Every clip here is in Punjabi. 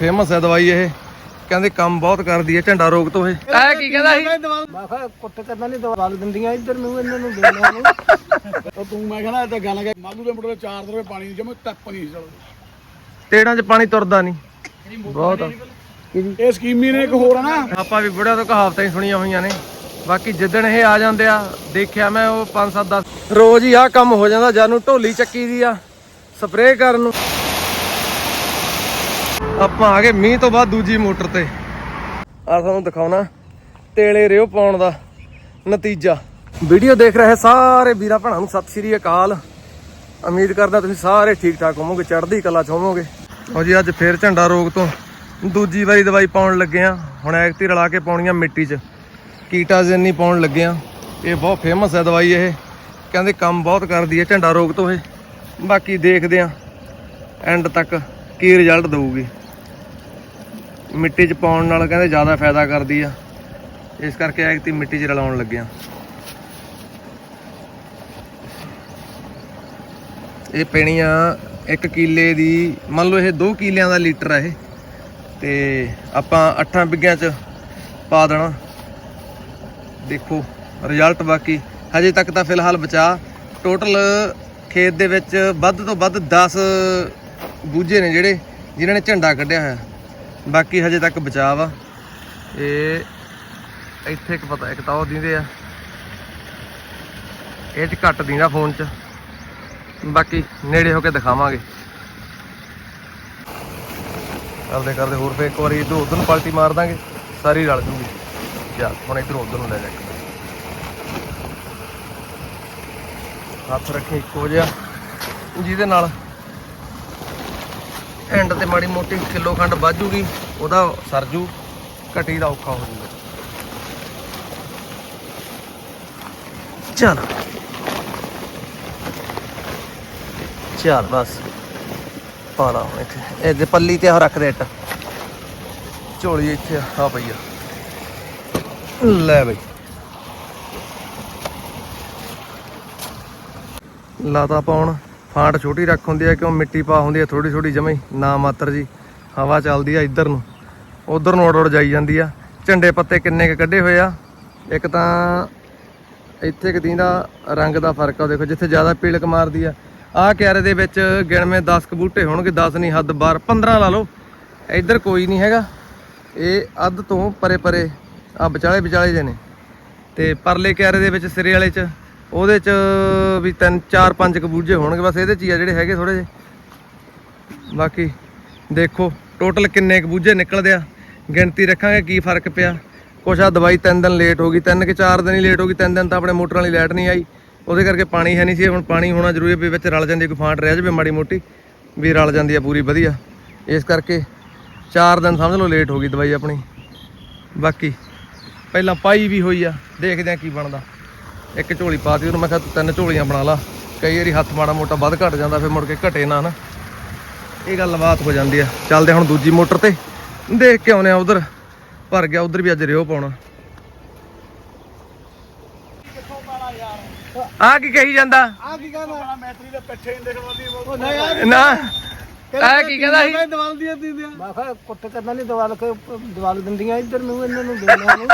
ਫੇਮਸ ਹੈ ਦਵਾਈ ਇਹ। ਕਹਿੰਦੇ ਕੰਮ ਬਹੁਤ ਕਰਦੀ ਹੈ ਝੰਡਾ ਰੋਗ ਤੋਂ ਇਹ। ਐ ਕੀ ਕਹਿੰਦਾ ਸੀ? ਮੈਂ ਕਿਹਾ ਕੁੱਟ ਕਰਨਾ ਨਹੀਂ ਦਵਾ ਦਿੰਦੀਆਂ ਇੱਧਰ ਨੂੰ ਇਹਨਾਂ ਨੂੰ ਦੇਣਾ ਨੂੰ ਉਹ ਤੂੰ ਮੈਂ ਕਹਿੰਦਾ ਤੇ ਗੱਲ ਮਾਲੂ ਦੇ ਮੁੰਡੇ 4 ਰੁਪਏ ਪਾਣੀ ਜਮੇ ਟੱਪ ਨਹੀਂ ਚਲੋ ਤੇੜਾਂ 'ਚ ਪਾਣੀ ਤੁਰਦਾ ਨਹੀਂ। ਬਹੁਤ ਆ। ਇਹ ਸਕੀਮੀ ਨੇ ਇੱਕ ਹੋਰ ਆ ਨਾ। ਆਪਾਂ ਵੀ ਬੁੜਿਆਂ ਤੋਂ ਕਹਾਵਤਾਂ ਹੀ ਸੁਣੀਆਂ ਹੋਈਆਂ ਨੇ। ਬਾਕੀ ਜਿੱਦਣ ਇਹ ਆ ਜਾਂਦੇ ਆ ਦੇਖਿਆ ਮੈਂ ਉਹ 5 7 10 ਰੋਜ਼ ਹੀ ਆ ਕੰਮ ਹੋ ਜਾਂਦਾ ਜਦ ਨੂੰ ਢੋਲੀ ਚੱਕੀ ਦੀ ਆ ਸਪਰੇਅ ਕਰਨ ਨੂੰ। ਆਪਾਂ ਆ ਗਏ ਮੀਂਹ ਤੋਂ ਬਾਅਦ ਦੂਜੀ ਮੋਟਰ ਤੇ। ਆ ਤੁਹਾਨੂੰ ਦਿਖਾਉਣਾ, ਤੇਲੇ ਰਿਓ ਪਾਉਣ ਦਾ ਨਤੀਜਾ। ਵੀਡੀਓ ਦੇਖ ਰਹੇ ਸਾਰੇ ਵੀਰਾਂ ਭੈਣਾਂ ਨੂੰ, ਸਤਿ ਸ਼੍ਰੀ ਅਕਾਲ। ਉਮੀਦ ਕਰਦਾ ਤੁਸੀਂ ਸਾਰੇ ਠੀਕ ਠਾਕ ਹੋਵੋਗੇ, ਚੜ੍ਹਦੀ ਕਲਾ ਚ ਹੋਵੋਗੇ। ਉਹ ਜੀ, ਅੱਜ ਫੇਰ ਝੰਡਾ ਰੋਗ ਤੋਂ ਦੂਜੀ ਵਾਰੀ ਦਵਾਈ ਪਾਉਣ ਲੱਗੇ ਆ। ਹੁਣ ਐਕਤੀ ਰਲਾ ਕੇ ਪਾਉਣੀਆਂ ਮਿੱਟੀ 'ਚ। ਕੀਟਾਜ਼ਿਨ ਪਾਉਣ ਲੱਗੇ ਆ। ਇਹ ਬਹੁਤ ਫੇਮਸ ਹੈ ਦਵਾਈ ਇਹ। ਕਹਿੰਦੇ ਕੰਮ ਬਹੁਤ ਕਰਦੀ ਹੈ ਝੰਡਾ ਰੋਗ ਤੋਂ ਇਹ। ਬਾਕੀ ਦੇਖਦੇ ਆ ਐਂਡ ਤੱਕ ਕੀ ਰਿਜ਼ਲਟ ਦਊਗੀ। ਮਿੱਟੀ 'ਚ ਪਾਉਣ ਨਾਲ ਕਹਿੰਦੇ ਜ਼ਿਆਦਾ ਫਾਇਦਾ ਕਰਦੀ ਆ। ਇਸ ਕਰਕੇ ਐਕਟੀ ਮਿੱਟੀ 'ਚ ਰਲਾਉਣ ਲੱਗਿਆ। ਇਹ ਪੈਣੀ ਆ 1 ਕਿੱਲੇ ਦੀ, ਮੰਨ ਲਓ ਇਹ 2 ਕਿੱਲਿਆਂ ਦਾ ਲੀਟਰ ਆ ਇਹ। ਤੇ ਆਪਾਂ 8 ਬਿੱਗਿਆਂ ਚ ਪਾ ਦੇਣਾ। ਦੇਖੋ ਰਿਜ਼ਲਟ ਬਾਕੀ। ਹਜੇ ਤੱਕ ਤਾਂ ਫਿਲਹਾਲ ਬਚਾ। ਟੋਟਲ ਖੇਤ ਦੇ ਵਿੱਚ ਵੱਧ ਤੋਂ ਵੱਧ 10 ਬੂਝੇ ਨੇ ਜਿਹੜੇ, ਜਿਨ੍ਹਾਂ ਨੇ ਝੰਡਾ ਕੱਢਿਆ ਹੋਇਆ। ਬਾਕੀ ਹਜੇ ਤੱਕ ਬਚਾਵ ਆ ਇਹ ਇੱਥੇ ਇੱਕ ਪਤਾ, ਇੱਕ ਤਾਂ ਉਹ ਦਿੰਦੇ ਆ। ਇਹ ਚ ਘੱਟ ਦਿੰਦਾ ਫੋਨ 'ਚ। ਬਾਕੀ ਨੇੜੇ ਹੋ ਕੇ ਦਿਖਾਵਾਂਗੇ। ਕਰਦੇ ਕਰਦੇ ਹੋਰ ਫੇਰ ਇੱਕ ਵਾਰੀ ਇਧਰ ਉਧਰ ਨੂੰ ਪਲਟੀ ਮਾਰ ਦਾਂਗੇ, ਸਾਰੀ ਰਲ ਜੂਗੀ। ਚੱਲ ਹੁਣ ਇਧਰ ਉਧਰ ਨੂੰ ਲੈ ਜਾ ਇੱਕ ਹੱਥ ਰੱਖੇ ਇੱਕੋ ਜਿਹਾ। ਜਿਹਦੇ ਨਾਲ ਐਂਡ ਤੇ ਮਾੜੀ ਮੋਟੀ ਕਿਲੋ ਖੰਡ ਵੱਜੂਗੀ ਉਹਦਾ ਸਰਜੂ, ਘਟੀ ਦਾ ਔਖਾ ਹੋ ਜੂਗਾ। ਚੱਲ। ਚੱਲ ਬਸ। ਪਾ ਲਾ ਹੁਣ ਇੱਥੇ। ਇਹਦੇ ਪੱਲੀ ਤੇ ਆਹ ਰੱਖ ਦੇ ਇੱਟ। ਝੋਲੀ ਇੱਥੇ ਆ ਪਈ ਆ। ਲੈ ਬਈ। ਲਾਤਾ ਪਾਉਣ ਫਾਂਟ ਛੋਟੀ ਰੱਖ ਹੁੰਦੀ ਹੈ ਕਿਉਂ ਮਿੱਟੀ ਪਾ ਹੁੰਦੀ ਹੈ ਥੋੜੀ ਥੋੜੀ ਜਮੇ? ਨਾ ਮਾਤਰ ਜੀ, ਹਵਾ ਚੱਲਦੀ ਆ ਇੱਧਰ ਨੂੰ। ਉਧਰ ਨੂੰ ਉੜ ਉੜ ਜਾਈ ਜਾਂਦੀ ਆ। ਝੰਡੇ ਪੱਤੇ ਕਿੰਨੇ ਕ ਕੱਢੇ ਹੋਏ ਆ। ਇੱਕ ਤਾਂ ਇੱਥੇ ਕਿ ਦਾ ਰੰਗ ਦਾ ਫ਼ਰਕ ਆ ਦੇਖੋ ਜਿੱਥੇ ਜ਼ਿਆਦਾ ਪੀਲਕ ਮਾਰਦੀ ਆ। ਆਹ ਕਿਆਰੇ ਦੇ ਵਿੱਚ ਗਿਣਵੇਂ 10 ਕ ਬੂਟੇ ਹੋਣਗੇ 10 ਨਹੀਂ ਹੱਦ 12 15 ਲਾ ਲਓ। ਇੱਧਰ ਕੋਈ ਨਹੀਂ ਹੈਗਾ। ਇਹ ਅੱਧ ਤੋਂ ਪਰੇ ਪਰੇ ਆ ਵਿਚਾਲੇ ਵਿਚਾਲੇ ਜੇ ਨੇ। ਤੇ ਪਰਲੇ ਕਿਆਰੇ ਦੇ ਵਿੱਚ ਸਿਰੇ ਵਾਲੇ ਚ ਉਹਦੇ ਚ ਵੀ ਤਿੰਨ ਚਾਰ ਪੰਜ ਕ ਹੋਣਗੇ ਬਸ ਇਹਦੇ ਚ ਹੀ ਆ ਜਿਹੜੇ ਹੈਗੇ ਥੋੜੇ ਜਿਹੇ। ਬਾਕੀ ਦੇਖੋ ਟੋਟਲ ਕਿੰਨੇ ਕ ਬੂਝੇ ਨਿਕਲਦੇ ਆ। ਗਿਣਤੀ ਰੱਖਾਂਗੇ ਕੀ ਫ਼ਰਕ ਪਿਆ। ਕੁਛ ਆ ਦਵਾਈ ਤਿੰਨ ਦਿਨ ਲੇਟ ਹੋ ਗਈ ਤਿੰਨ ਕਿ ਚਾਰ ਦਿਨ ਹੀ ਲੇਟ ਹੋ ਗਈ ਤਿੰਨ ਦਿਨ ਤਾਂ ਆਪਣੇ ਮੋਟਰ ਵਾਲੀ ਲਾਈਟ ਨਹੀਂ ਆਈ। ਉਹਦੇ ਕਰਕੇ ਪਾਣੀ ਹੈ ਨਹੀਂ ਸੀ ਹੁਣ ਪਾਣੀ ਹੋਣਾ ਜ਼ਰੂਰੀ ਵੀ ਵਿੱਚ ਰਲ ਜਾਂਦੀ ਹੈ, ਕੋਈ ਫਾਂਟ ਰਹਿ ਜਾਵੇ ਮਾੜੀ ਮੋਟੀ ਵੀ ਰਲ ਜਾਂਦੀ ਆ ਪੂਰੀ ਵਧੀਆ। ਇਸ ਕਰਕੇ ਚਾਰ ਦਿਨ ਸਮਝ ਲਓ ਲੇਟ ਹੋ ਗਈ ਦਵਾਈ ਆਪਣੀ। ਬਾਕੀ ਪਹਿਲਾਂ ਪਾਈ ਵੀ ਹੋਈ ਆ ਦੇਖਦੇ ਆ ਕੀ ਬਣਦਾ। ਇੱਕ ਝੋਲੀ ਪਾਤੀ ਉਹਨੂੰ ਮੈਂ ਕਿਹਾ ਤੂੰ ਤਿੰਨ ਝੋਲੀਆਂ ਬਣਾ ਲਾ। ਕਈ ਵਾਰੀ ਹੱਥ ਮਾੜਾ ਮੋਟਾ ਵੱਧ ਘਟ ਜਾਂਦਾ ਫਿਰ ਮੁੜ ਕੇ ਘਟੇ ਨਾ ਨਾ। ਇਹ ਗੱਲ ਬਾਤ ਹੋ ਜਾਂਦੀ ਆ। ਚੱਲਦੇ ਹੁਣ ਦੂਜੀ ਮੋਟਰ ਤੇ। ਦੇਖ ਕੇ ਆਉਨੇ ਆ ਉਧਰ। ਭਰ ਗਿਆ ਉਧਰ ਵੀ ਅੱਜ ਰਿਓ ਪਾਉਣਾ। ਆ ਕੀ ਕਹੀ ਜਾਂਦਾ? ਆ ਕੀ ਕਹਿੰਦਾ? ਮੈਟਰੀ ਦੇ ਪਿੱਛੇ ਹੀ ਦੇਖਵਾਦੀ ਉਹ ਨਹੀਂ ਆ ਨਾ। ਆ ਕੀ ਕਹਿੰਦਾ ਸੀ? ਦਵਾ ਦਿੰਦੀਆਂ ਮੈਂ ਕਿਹਾ ਕੁੱਟ ਕਰਨਾ ਨਹੀਂ ਦਵਾ ਕੇ ਦਵਾ ਦਿੰਦੀਆਂ ਇੱਧਰ ਨੂੰ ਇਹਨਾਂ ਨੂੰ ਦੇਣਾ ਨੂੰ।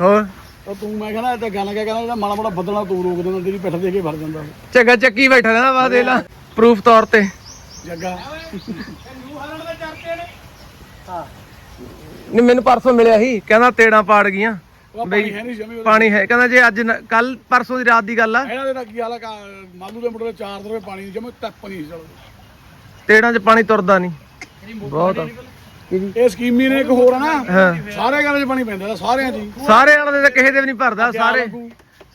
ਹੋਰ? ਉਹ ਤੂੰ ਮੈਂ ਕਹਿੰਦਾ ਤੇ ਗੱਲ ਕਿ ਕਹਿੰਦਾ ਜਿਹੜਾ ਮਾੜਾ ਮਾੜਾ ਤੂੰ ਰੋਕ ਦਿੰਦਾ ਤੇਰੀ ਪਿੱਠ ਦੇ ਕੇ ਫੜ ਜਾਂਦਾ ਚੰਗਾ ਚੱਕੀ ਬੈਠਾ ਰਹਿਣਾ ਵਾ ਦੇ ਲਾ। ਪ੍ਰੂਫ ਤੌਰ ਤੇ। ਜੱਗਾ। ਨਹੀਂ ਮੈਨੂੰ ਪਰਸੋਂ ਮਿਲਿਆ ਸੀ ਕਹਿੰਦਾ ਤੇੜਾਂ ਪਾੜ ਗਈਆਂ। ਉਹ ਪਾਣੀ ਹੈ ਨਹੀਂ ਜਮੇ ਪਾਣੀ ਹੈ ਕਹਿੰਦਾ ਜੇ ਅੱਜ ਕੱਲ ਪਰਸੋਂ ਦੀ ਰਾਤ ਦੀ ਗੱਲ ਆ। ਇਹਨਾਂ ਦੇ ਤਾਂ ਕੀ ਹਾਲ ਆ ਕਾ- ਮਾਲੂ ਦੇ ਮੁੰਡੇ 4 ਰੁਪਏ ਪਾਣੀ ਜਮੇ ਟੱਪ ਨਹੀਂ ਚਲੋ ਤੇੜਾਂ 'ਚ ਪਾਣੀ ਤੁਰਦਾ ਨਹੀਂ। ਬਹੁਤ ਆ। ਇਹ ਸਕੀਮੀ ਨੇ ਇੱਕ ਹੋਰ ਆ ਨਾ। ਹਾਂ। ਸਾਰੇ ਘਰਾਂ 'ਚ ਪਾਣੀ ਪੈਂਦਾ ਸਾਰਿਆਂ 'ਚ ਹੀ। ਸਾਰੇ ਵਾਲੇ ਦੇ ਤਾਂ ਕਿਸੇ ਦੇ ਵੀ ਨਹੀਂ ਭਰਦਾ ਸਾਰੇ।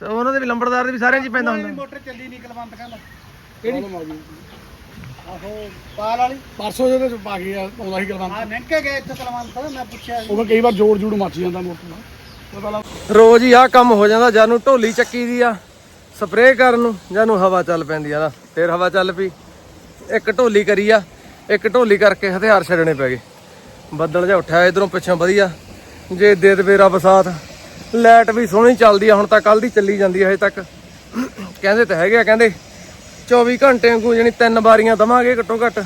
ਉਹਨਾਂ ਦੇ ਵੀ ਲੰਬੜਦਾਰ ਦੇ ਵੀ ਸਾਰਿਆਂ 'ਚ ਹੀ ਪੈਂਦਾ ਹੁੰਦਾ। ਮੋਟਰ ਚੱਲੀ ਨਹੀਂ ਕਲਵੰਤ ਕਹਿੰਦਾ। ਕਿਹੜੀ? ਆਹੋ ਪਾਲ ਵਾਲੀ। ਪਰਸੋਂ ਜਿਹਦੇ ਚ ਪਾ ਕੇ ਆਉਂਦਾ ਸੀ ਕਲਵੰਤ। ਆ ਨਿੰਕੇ ਗਏ ਇੱਥੇ ਕਲਵੰਤ ਮੈਂ ਪੁੱਛਿਆ ਉਹ ਫਿਰ ਕਈ ਵਾਰ ਜੋੜ ਜੂੜ ਮੱਚ ਜਾਂਦਾ ਮੋਟਰ ਨਾਲ। ਪਤਾ ਲੱਗ ਰੋਜ਼ ਹੀ ਆ ਕੰਮ ਹੋ ਜਾਂਦਾ ਜਦ ਨੂੰ ਢੋਲੀ ਚੱਕੀ ਦੀ ਆ ਸਪਰੇਅ ਕਰਨ ਨੂੰ ਜਦ ਨੂੰ ਹਵਾ ਚੱਲ ਪੈਂਦੀ ਆ ਨਾ ਫਿਰ ਹਵਾ ਚੱਲ ਪਈ। ਇੱਕ ਢੋਲੀ ਕਰੀ ਆ ਇੱਕ ਢੋਲੀ ਕਰਕੇ ਹਥਿਆਰ ਛੱਡਣੇ ਪੈ ਗਏ। ਬੱਦਲ ਜਿਹਾ ਉੱਠਿਆ ਇਧਰੋਂ ਪਿੱਛੋਂ ਵਧੀਆ। ਜੇ ਦੇ ਦੇਵੇ ਰੱਬ ਲਾਈਟ ਵੀ ਸੋਹਣੀ ਚੱਲਦੀ ਆ, ਹੁਣ ਤਾਂ ਕੱਲ ਦੀ ਚੱਲੀ ਜਾਂਦੀ ਆ ਹਜੇ ਤੱਕ। ਕਹਿੰਦੇ ਤਾਂ ਹੈਗੇ ਆ, ਕਹਿੰਦੇ 24 ਘੰਟੇ ਵਾਂਗੂ ਜਾਨੀ ਤਿੰਨ ਵਾਰੀਆਂ ਦਵਾਂਗੇ ਘੱਟੋ ਘੱਟ।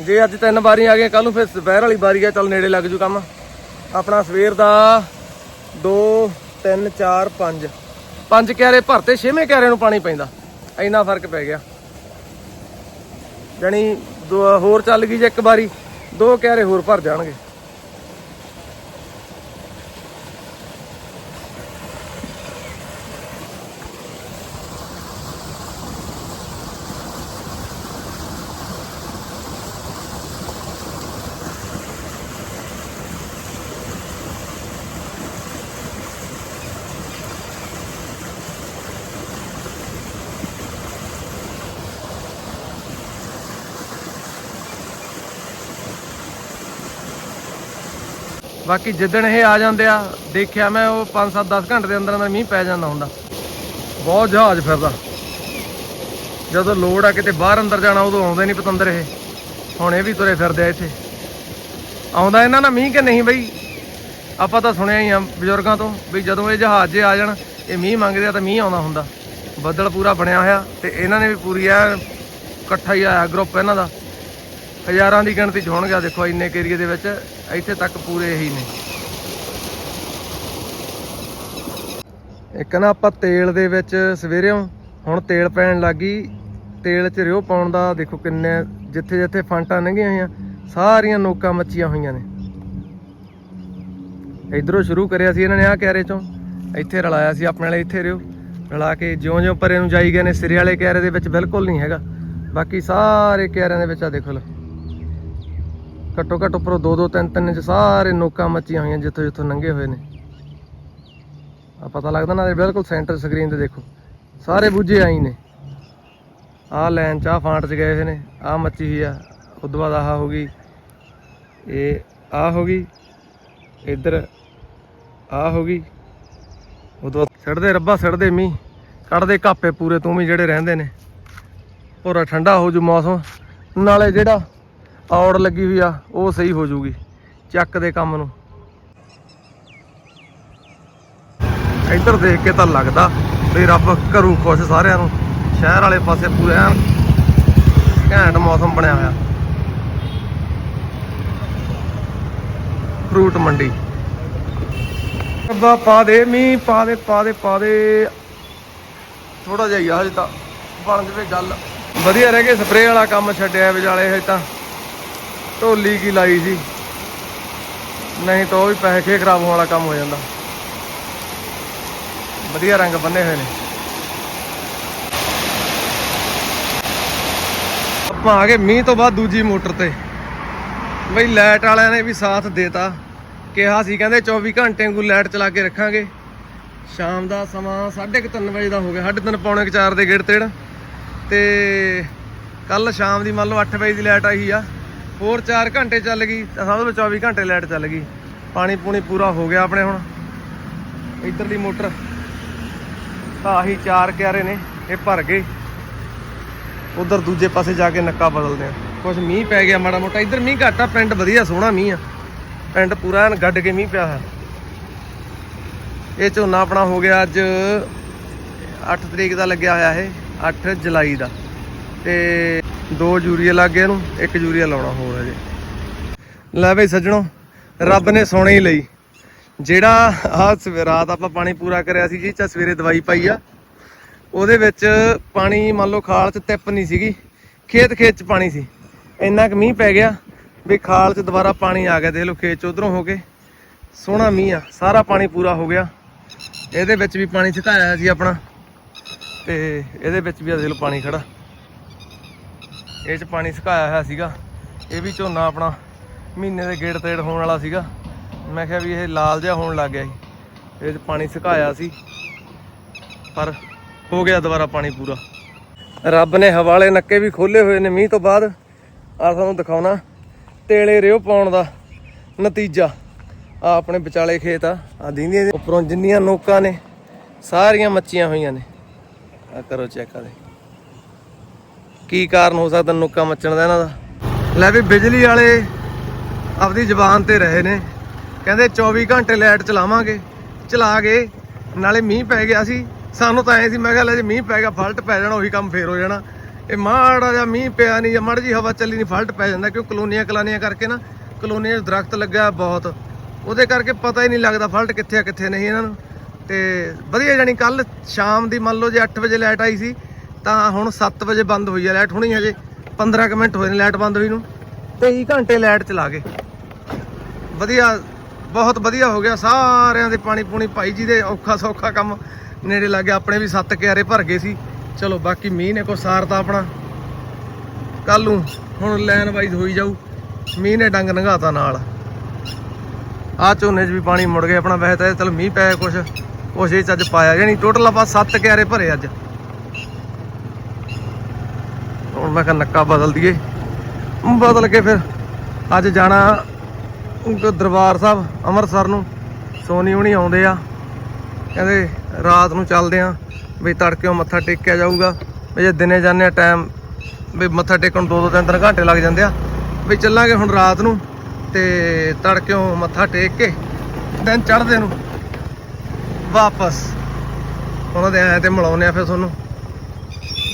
ਜੇ ਅੱਜ ਤਿੰਨ ਵਾਰੀਆਂ ਆ ਗਈਆਂ ਕੱਲ ਨੂੰ ਫਿਰ ਦੁਪਹਿਰ ਵਾਲੀ ਵਾਰੀ ਆ, ਚੱਲ ਨੇੜੇ ਲੱਗ ਜੂ ਕੰਮ। ਆਪਣਾ ਸਵੇਰ ਦਾ 2 3 4 5 ਪੰਜ ਕਿਆਰੇ ਭਰਤੇ, ਛੇਵੇਂ ਕਿਆਰੇ ਨੂੰ ਪਾਣੀ ਪੈਂਦਾ। ਇੰਨਾ ਫ਼ਰਕ ਪੈ ਗਿਆ। ਜਾਣੀ ਦੋ- ਹੋਰ ਚੱਲ ਗਈ ਜੇ ਇੱਕ ਵਾਰੀ। ਦੋ ਕਹਿਰੇ ਹੋਰ ਭਰ ਜਾਣਗੇ। ਬਾਕੀ ਜਿੱਦਣ ਇਹ ਆ ਜਾਂਦੇ ਆ, ਦੇਖਿਆ ਮੈਂ ਉਹ 5-7 10 ਘੰਟੇ ਦੇ ਅੰਦਰ ਅੰਦਰ ਮੀਂਹ ਪੈ ਜਾਂਦਾ ਹੁੰਦਾ। ਬਹੁਤ ਜਹਾਜ਼ ਫਿਰਦਾ। ਜਦੋਂ ਲੋੜ ਆ ਕਿਤੇ ਬਾਹਰ ਅੰਦਰ ਜਾਣਾ, ਉਦੋਂ ਆਉਂਦੇ ਨਹੀਂ ਪਤੰਦਰ ਇਹ। ਹੁਣ ਇਹ ਵੀ ਤੁਰੇ ਫਿਰਦੇ ਆ ਇੱਥੇ। ਆਉਂਦਾ ਇਹਨਾਂ ਨਾਲ ਮੀਂਹ ਕਿ ਨਹੀਂ ਬਈ? ਆਪਾਂ ਤਾਂ ਸੁਣਿਆ ਹੀ ਆ ਬਜ਼ੁਰਗਾਂ ਤੋਂ ਵੀ ਜਦੋਂ ਇਹ ਜਹਾਜ਼ ਜੇ ਆ ਜਾਣ, ਇਹ ਮੀਂਹ ਮੰਗਦੇ ਆ ਤਾਂ ਮੀਂਹ ਆਉਂਦਾ ਹੁੰਦਾ। ਬੱਦਲ ਪੂਰਾ ਬਣਿਆ ਹੋਇਆ ਤੇ ਇਹਨਾਂ ਨੇ ਵੀ ਪੂਰੀ ਆ ਇਕੱਠਾ ਹੀ ਆਇਆ ਗਰੁੱਪ ਇਹਨਾਂ ਦਾ। ਹਜ਼ਾਰਾਂ ਦੀ ਗਿਣਤੀ 'ਚ ਹੋਣਗੇ ਆਹ ਦੇਖੋ ਇੰਨੇ ਏਰੀਏ ਦੇ ਵਿੱਚ, ਇੱਥੇ ਤੱਕ ਪੂਰੇ ਇਹੀ ਨੇ। ਇੱਕ ਨਾ ਆਪਾਂ ਤੇਲ ਦੇ ਵਿੱਚ ਸਵੇਰੇੋਂ ਹੁਣ ਤੇਲ ਪੈਣ ਲੱਗੀ ਤੇਲ 'ਚ ਰਿਓ ਪਾਉਣ ਦਾ, ਦੇਖੋ ਕਿੰਨੇ ਜਿੱਥੇ ਜਿੱਥੇ ਫਾਂਟਾਂ ਲੰਘੀਆਂ ਹੋਈਆਂ, ਸਾਰੀਆਂ ਨੋਕਾਂ ਮੱਚੀਆਂ ਹੋਈਆਂ ਨੇ। ਇਧਰੋਂ ਸ਼ੁਰੂ ਕਰਿਆ ਸੀ ਇਹਨਾਂ ਨੇ ਆਹ ਕਿਆਰੇ ਚੋਂ, ਇੱਥੇ ਰਲਾਇਆ ਸੀ, ਆਪਣੇ ਵਾਲੇ ਇੱਥੇ ਰਿਓ। ਰਲਾ ਕੇ ਜਿਉਂ-ਜਿਉਂ ਪਰੇ ਨੂੰ ਜਾਈ ਗਏ ਨੇ ਸਿਰੇ ਵਾਲੇ ਕਿਆਰੇ ਦੇ ਵਿੱਚ ਬਿਲਕੁਲ ਨਹੀਂ ਹੈਗਾ। ਬਾਕੀ ਸਾਰੇ ਕਿਆਰਿਆਂ ਦੇ ਵਿੱਚ ਆ ਦੇਖੋ ਲੋ ਘੱਟੋ ਘੱਟ ਉੱਪਰੋਂ 2-2 3-3 ਇੰਚ ਸਾਰੇ ਨੋਕਾਂ ਮੱਚੀਆਂ ਹੋਈਆਂ ਜਿੱਥੋਂ ਜਿੱਥੋਂ ਨੰਗੇ ਹੋਏ ਨੇ। ਆ ਪਤਾ ਲੱਗਦਾ ਨਾ, ਬਿਲਕੁਲ ਸੈਂਟਰ ਸਕਰੀਨ ਤੇ ਦੇਖੋ। ਸਾਰੇ ਬੁੱਝੇ ਆਈ ਨੇ। ਆਹ ਲਾਈਨ ਚ ਆਹ ਫਾਂਟ ਚ ਗਏ ਹੋਏ ਨੇ, ਆਹ ਮੱਚੀ ਹੋਈ ਆ, ਉਦੋਂ ਬਾਅਦ ਆਹ ਹੋ ਗਈ, ਇਹ ਆਹ ਹੋ ਗਈ, ਇੱਧਰ ਆਹ ਹੋ ਗਈ, ਉਦੋਂ ਬਾਅਦ ਛੱਡਦੇ ਰੱਬਾ ਛੱਡਦੇ ਮੀਂਹ, ਕੱਢਦੇ ਕਾਪੇ ਪੂਰੇ ਤੂੰ ਵੀ ਜਿਹੜੇ ਰਹਿੰਦੇ ਨੇ। ਪੂਰਾ ਠੰਡਾ ਹੋ ਜੂ ਮੌਸਮ, ਨਾਲੇ ਜਿਹੜਾ ਔੜ ਲੱਗੀ ਹੋਈ ਆ, ਉਹ ਸਹੀ ਹੋ ਜੂਗੀ ਚੱਕ ਦੇ ਕੰਮ ਨੂੰ। ਇੱਧਰ ਦੇਖ ਕੇ ਤਾਂ ਲੱਗਦਾ ਵੀ ਰੱਬ ਕਰੂ ਖੁਸ਼ ਸਾਰਿਆਂ ਨੂੰ, ਸ਼ਹਿਰ ਵਾਲੇ ਪਾਸੇ ਪੂਰੇ ਐਨ ਘੈਂਟ ਮੌਸਮ ਬਣਿਆ ਹੋਇਆ। ਫਰੂਟ ਮੰਡੀ। ਰੱਬਾ, ਪਾ ਦੇ ਮੀਂਹ, ਪਾ ਦੇ ਪਾ ਦੇ ਪਾ ਦੇ। ਥੋੜਾ ਜਿਹਾ ਹੀ ਆ ਹਜੇ ਤਾਂ, ਬਣ ਜਵੇ ਗੱਲ। ਵਧੀਆ ਰਹਿ ਗਏ ਸਪਰੇਅ ਵਾਲਾ ਕੰਮ ਛੱਡਿਆ, ਵਿਚਾਲੇ ਹਜੇ ਤਾਂ। ਢੋਲੀ ਕੀ ਲਾਈ ਸੀ? ਨਹੀਂ ਤਾਂ ਉਹ ਵੀ ਪੈਸੇ ਖੇ ਖਰਾਬ ਹੋਣ ਵਾਲਾ ਕੰਮ ਹੋ ਜਾਂਦਾ। ਵਧੀਆ ਰੰਗ ਬੰਨੇ ਹੋਏ ਨੇ। ਆਪਾਂ ਆ ਗਏ ਮੀਂਹ ਤੋਂ ਬਾਅਦ ਦੂਜੀ ਮੋਟਰ ਤੇ। ਬਈ ਲਾਈਟ ਵਾਲਿਆਂ ਨੇ ਵੀ ਸਾਥ ਦੇਤਾ। ਕਿਹਾ ਸੀ, ਕਹਿੰਦੇ 24 ਘੰਟੇ ਨੂੰ ਲਾਈਟ ਚਲਾ ਕੇ ਰੱਖਾਂਗੇ। ਸ਼ਾਮ ਦਾ ਸਮਾਂ 3:30 ਵਜੇ ਦਾ ਹੋ ਗਿਆ। 3:30 ਪੌਣੇ 4 ਦੇ ਗੇੜ ਤੇੜ। ਤੇ ਕੱਲ ਸ਼ਾਮ ਦੀ ਮੰਨ ਲਓ 8 ਵਜੇ ਦੀ ਲਾਈਟ ਆਈ ਆ। ਹੋਰ 4 ਘੰਟੇ ਚੱਲ ਗਈ ਤਾਂ ਸਮਝ ਲਓ 24 ਘੰਟੇ ਲਾਈਟ ਚੱਲ ਗਈ। ਪਾਣੀ ਪੂਣੀ ਪੂਰਾ ਹੋ ਗਿਆ ਆਪਣੇ ਹੁਣ। ਇੱਧਰਲੀ ਮੋਟਰ ਤਾਂ ਆਹੀ ਚਾਰ ਕਿਆਰੇ ਨੇ, ਇਹ ਭਰ ਗਏ ਉਧਰ ਦੂਜੇ ਪਾਸੇ ਜਾ ਕੇ ਨੱਕਾ ਬਦਲਦੇ ਆ। ਕੁਝ ਮੀਂਹ ਪੈ ਗਿਆ ਮਾੜਾ ਮੋਟਾ, ਇੱਧਰ ਮੀਂਹ ਘੱਟ ਆ, ਪਿੰਡ ਵਧੀਆ ਸੋਹਣਾ ਮੀਂਹ ਆ। ਪਿੰਡ ਪੂਰਾ ਐਨ ਗੱਡ ਕੇ ਮੀਂਹ ਪਿਆ ਹੈ ਇਹ ਝੋਨਾ ਆਪਣਾ ਹੋ ਗਿਆ ਅੱਜ 8 ਤਰੀਕ ਦਾ ਲੱਗਿਆ ਹੋਇਆ ਇਹ 8 ਜੁਲਾਈ ਦਾ। ਤੇ ਦੋ ਯੂਰੀਆ ਲੱਗ ਗਿਆ ਇਹਨੂੰ, ਇੱਕ ਯੂਰੀਆ ਲਾਉਣਾ ਹੋਰ ਅਜੇ ਲੈ ਬਈ ਸੱਜਣੋ, ਰੱਬ ਨੇ ਸੋਣੀ ਲਈ। ਜਿਹੜਾ ਆਹ ਸਵੇ- ਰਾਤ ਆਪਾਂ ਪਾਣੀ ਪੂਰਾ ਕਰਿਆ ਸੀ ਜੀ, ਚਾ ਸਵੇਰੇ ਦਵਾਈ ਪਾਈ ਆ। ਉਹਦੇ ਵਿੱਚ ਪਾਣੀ ਮੰਨ ਲਓ ਖਾਲ 'ਚ ਤਿੱਪ ਨਹੀਂ ਸੀਗੀ, ਖੇਤ ਖੇਤ 'ਚ ਪਾਣੀ ਸੀ। ਇੰਨਾ ਕੁ ਮੀਂਹ ਪੈ ਗਿਆ ਵੀ ਖਾਲ 'ਚ ਦੁਬਾਰਾ ਪਾਣੀ ਆ ਗਿਆ, ਦੇਖ ਲਓ ਖੇਤ 'ਚ ਉਧਰੋਂ ਹੋ ਕੇ। ਸੋਹਣਾ ਮੀਂਹ ਆ, ਸਾਰਾ ਪਾਣੀ ਪੂਰਾ ਹੋ ਗਿਆ। ਇਹਦੇ ਵਿੱਚ ਵੀ ਪਾਣੀ ਛਕਾਇਆ ਸੀ ਆਪਣਾ। ਤੇ ਇਹਦੇ ਵਿੱਚ ਵੀ ਆ ਦੇਖ ਲਓ ਪਾਣੀ ਖੜਾ। ਇਹ 'ਚ ਪਾਣੀ ਸੁਕਾਇਆ ਹੋਇਆ ਸੀਗਾ। ਇਹ ਵੀ ਝੋਨਾ ਆਪਣਾ ਮਹੀਨੇ ਦੇ ਗੇੜ ਤੇੜ ਹੋਣ ਵਾਲਾ ਸੀਗਾ। ਮੈਂ ਕਿਹਾ ਵੀ ਇਹ ਲਾਲ ਜਿਹਾ ਹੋਣ ਲੱਗ ਗਿਆ ਸੀ। ਇਹ 'ਚ ਪਾਣੀ ਸੁਕਾਇਆ ਸੀ। ਪਰ ਹੋ ਗਿਆ ਦੁਬਾਰਾ ਪਾਣੀ ਪੂਰਾ। ਰੱਬ ਨੇ ਹਵਾਲੇ ਨੱਕੇ ਵੀ ਖੋਲੇ ਹੋਏ ਨੇ ਮੀਂਹ ਤੋਂ ਬਾਅਦ। ਆ ਤੁਹਾਨੂੰ ਦਿਖਾਉਣਾ। ਤੇਲੇ ਰਿਓ ਪਾਉਣ ਦਾ ਨਤੀਜਾ। ਆ ਆਪਣੇ ਵਿਚਾਲੇ ਖੇਤ ਆ। ਆ ਦੀਂਦੀਆਂ ਉੱਪਰੋਂ ਜਿੰਨੀਆਂ ਨੋਕਾਂ ਨੇ, ਸਾਰੀਆਂ ਮੱਚੀਆਂ ਹੋਈਆਂ ਨੇ। ਆ ਕਰੋ ਚੈੱਕ ਆ ਦੇ ਕੀ ਕਾਰਨ ਹੋ ਸਕਦਾ ਨੁੱਕਾ ਮੱਚਣ ਦਾ ਇਹਨਾਂ ਦਾ? ਲੈ ਵੀ ਬਿਜਲੀ ਵਾਲੇ ਆਪਦੀ ਜ਼ੁਬਾਨ ਤੇ ਰਹੇ ਨੇ। ਕਹਿੰਦੇ 24 ਘੰਟੇ ਲਾਈਟ ਚਲਾਵਾਂਗੇ, ਚਲਾ ਗਏ, ਨਾਲੇ ਮੀਂਹ ਪੈ ਗਿਆ ਸੀ। ਸਾਨੂੰ ਤਾਂ ਐ ਸੀ, ਮੈਂ ਕਿਹਾ ਲੈ ਜੇ ਮੀਂਹ ਪੈ ਗਿਆ, ਫਲਟ ਪੈ ਜਾਣਾ, ਉਹੀ ਕੰਮ ਫੇਰ ਹੋ ਜਾਣਾ। ਇਹ ਮਾੜਾ ਜਿਹਾ ਮੀਂਹ ਪਿਆ ਨਹੀਂ, ਜਾਂ ਮਾੜੀ ਜੀ ਹਵਾ ਚੱਲੀ ਨਹੀਂ, ਫਲਟ ਪੈ ਜਾਂਦਾ, ਕਿਉਂ ਕਲੋਨੀਆਂ ਕਲਾਨੀਆਂ ਕਰਕੇ ਨਾ, ਕਲੋਨੀਆਂ 'ਚ ਦਰਖਤ ਲੱਗਾ ਬਹੁਤ। ਉਹਦੇ ਕਰਕੇ ਪਤਾ ਹੀ ਨਹੀਂ ਲੱਗਦਾ ਫਲਟ ਕਿੱਥੇ ਆ, ਕਿੱਥੇ ਨਹੀਂ ਇਹਨਾਂ ਨੂੰ। ਤੇ ਵਧੀਆ ਜਾਨੀ ਕੱਲ ਸ਼ਾਮ ਦੀ ਮੰਨ ਲਓ ਜੇ 8 ਵਜੇ ਲਾਈਟ ਆਈ ਸੀ ਤਾਂ ਹੁਣ 7 ਵਜੇ ਬੰਦ ਹੋਈ ਹੈ ਲਾਈਟ, ਹੁਣੀ ਹਜੇ 15 ਕੁ ਮਿੰਟ ਹੋਏ ਨੇ ਲਾਈਟ ਬੰਦ ਹੋਈ ਨੂੰ 23 ਘੰਟੇ ਲਾਈਟ ਚਲਾ ਗਏ। ਵਧੀਆ, ਬਹੁਤ ਵਧੀਆ ਹੋ ਗਿਆ, ਸਾਰਿਆਂ ਦੇ ਪਾਣੀ ਪੂਣੀ ਭਾਈ ਜੀ ਦੇ ਔਖਾ ਸੌਖਾ ਕੰਮ ਨੇੜੇ ਲੱਗ ਗਿਆ, ਆਪਣੇ ਵੀ ਸੱਤ ਕਿਆਰੇ ਭਰ ਗਏ ਸੀ। ਚਲੋ ਬਾਕੀ ਮੀਂਹ ਨੇ ਕੋ ਸਾਰਤਾ ਆਪਣਾ। ਕੱਲ ਨੂੰ ਹੁਣ ਲਾਈਨ ਵਾਈਜ਼ ਹੋਈ ਜਾਊ, ਮੀਂਹ ਨੇ ਡੰਗ ਨੰਗਾਤਾ ਨਾਲ। ਆ ਝੋਨੇ 'ਚ ਵੀ ਪਾਣੀ ਮੁੜ ਗਿਆ ਆਪਣਾ, ਵੈਸੇ ਤਾਂ ਚਲ ਮੀਂਹ ਪਿਆ ਕੁਛ ਕੁਛ ਇਹ 'ਚ ਅੱਜ ਪਾਇਆ ਜਾਨੀ ਟੋਟਲ ਆਪਾਂ ਸੱਤ ਕਿਆਰੇ ਭਰੇ ਅੱਜ ਹੁਣ ਮੈਂ ਕਿਹਾ ਨੱਕਾ ਬਦਲ ਦਈਏ। ਬਦਲ ਕੇ ਫਿਰ ਅੱਜ ਜਾਣਾ ਦਰਬਾਰ ਸਾਹਿਬ ਅੰਮ੍ਰਿਤਸਰ ਨੂੰ। ਸੋਨੀ ਹੁਣੀ ਆਉਂਦੇ ਆ। ਕਹਿੰਦੇ ਰਾਤ ਨੂੰ ਚੱਲਦੇ ਆ ਵੀ ਤੜਕੇ ਮੱਥਾ ਟੇਕਿਆ ਜਾਊਗਾ। ਵੀ ਜੇ ਦਿਨੇ ਜਾਂਦੇ ਆ ਟਾਈਮ ਵੀ ਮੱਥਾ ਟੇਕਣ ਦੋ ਦੋ ਤਿੰਨ ਤਿੰਨ ਘੰਟੇ ਲੱਗ ਜਾਂਦੇ ਆ। ਵੀ ਚੱਲਾਂਗੇ ਹੁਣ ਰਾਤ ਨੂੰ ਤੇ ਤੜਕਿਓਂ ਮੱਥਾ ਟੇਕ ਕੇ ਦਿਨ ਚੜ੍ਹਦੇ ਨੂੰ ਵਾਪਸ। ਉਹਨਾਂ ਦੇ ਆਏ ਤੇ ਮਿਲਾਉਂਦੇ ਆ ਫਿਰ ਤੁਹਾਨੂੰ।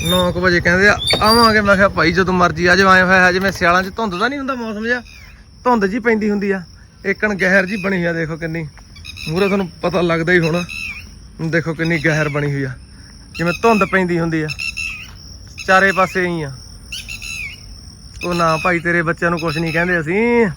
9 ਵਜੇ ਕਹਿੰਦੇ ਆਵਾਂਗੇ। ਮੈਂ ਕਿਹਾ, ਭਾਈ, ਜਦੋਂ ਮਰਜ਼ੀ ਆ ਜਾਓ ਆਏ ਹੋਇਆ ਜਿਵੇਂ ਸਿਆਲਾਂ 'ਚ ਧੁੰਦ ਦਾ ਨਹੀਂ ਹੁੰਦਾ, ਮੌਸਮ ਜਿਹਾ। ਧੁੰਦ ਜੀ ਪੈਂਦੀ ਹੁੰਦੀ ਆ। ਏਕਣ ਗਹਿਰ ਜੀ ਬਣੀ ਹੋਈ ਆ, ਦੇਖੋ ਕਿੰਨੀ। ਮੂਰੇ ਤੁਹਾਨੂੰ ਪਤਾ ਲੱਗਦਾ ਹੀ ਹੋਣਾ। ਦੇਖੋ ਕਿੰਨੀ ਗਹਿਰ ਬਣੀ ਹੋਈ ਆ। ਜਿਵੇਂ ਧੁੰਦ ਪੈਂਦੀ ਹੁੰਦੀ ਆ। ਚਾਰੇ ਪਾਸੇ ਹੀ ਆ। ਉਹ ਨਾ, ਭਾਈ, ਤੇਰੇ ਬੱਚਿਆਂ ਨੂੰ ਕੁਝ ਨਹੀਂ ਕਹਿੰਦੇ ਅਸੀਂ।